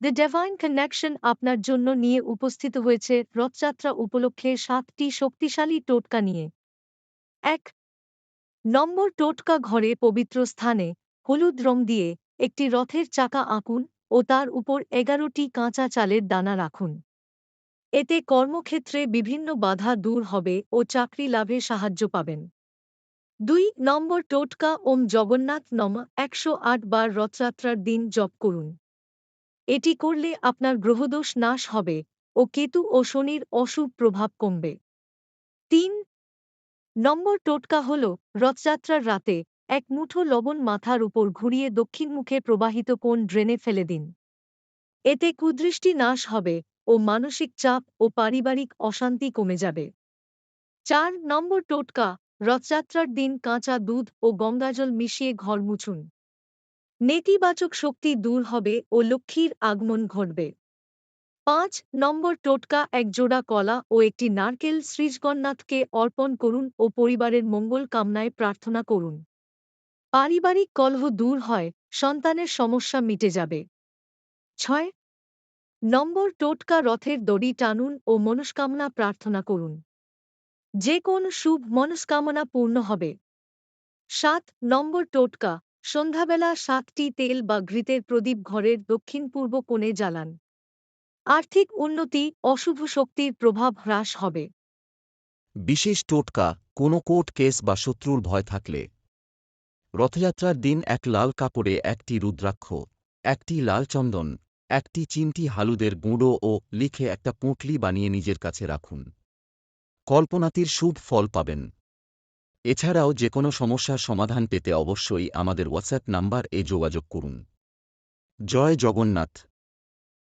The divine connection আপনার জন্য নিয়ে উপস্থিত হয়েছে রথযাত্রা উপলক্ষে সাতটি শক্তিশালী টোটকা নিয়ে। এক, নম্বর টোটকা ঘরে পবিত্র স্থানে হলুদ রং দিয়ে একটি রথের চাকা আঁকুন ও তার উপর এগারোটি কাঁচা চালের দানা রাখুন। এতে কর্মক্ষেত্রে বিভিন্ন বাধা দূর হবে ও চাকরি লাভে সাহায্য পাবেন। দুই, নম্বর টোটকা ওম জগন্নাথ নম একশো বার রথযাত্রার দিন জপ করুন। এটি করলে আপনার গ্রহদোষ নাশ হবে ও কেতু ও শনির অশুভ প্রভাব কমবে। তিন, নম্বর টোটকা হল রথযাত্রার রাতে এক মুঠো লবণ মাথার উপর ঘুরিয়ে দক্ষিণমুখে প্রবাহিত কোন ড্রেনে ফেলে দিন। এতে কুদৃষ্টি নাশ হবে ও মানসিক চাপ ও পারিবারিক অশান্তি কমে যাবে। চার, নম্বর টোটকা রথযাত্রার দিন কাঁচা দুধ ও গঙ্গাজল মিশিয়ে ঘর মুছুন। নেতিবাচক শক্তি দূর হবে ও লক্ষ্মীর আগমন ঘটবে। পাঁচ, নম্বর টোটকা, এক জোড়া কলা ও একটি নারকেল শ্রীজগন্নাথকে অর্পণ করুন ও পরিবারের মঙ্গল কামনায় প্রার্থনা করুন। পারিবারিক কলহ দূর হয়, সন্তানের সমস্যা মিটে যাবে। ছয়, নম্বর টোটকা রথের দড়ি টানুন ও মনস্কামনা প্রার্থনা করুন। যে কোন শুভ মনস্কামনা পূর্ণ হবে। সাত, নম্বর টোটকা সন্ধ্যাবেলা সাতটি তেল বা ঘৃতের প্রদীপ ঘরের দক্ষিণ পূর্ব কোণে জ্বালান। আর্থিক উন্নতি, অশুভ শক্তির প্রভাব হ্রাস হবে। বিশেষ টোটকা, কোনো কোর্ট কেস বা শত্রুর ভয় থাকলে। রথযাত্রার দিন এক লাল কাপড়ে একটি রুদ্রাক্ষ, একটি লাল চন্দন, একটি চিমটি হালুদের গুঁড়ো ও লিখে একটা পুঁটলি বানিয়ে নিজের কাছে রাখুন। কল্পনাতির শুভ ফল পাবেন। এছাড়াও যে কোনো সমস্যার সমাধান পেতে অবশ্যই আমাদের হোয়াটসঅ্যাপ নাম্বার এ যোগাযোগ করুন। জয় জগন্নাথ।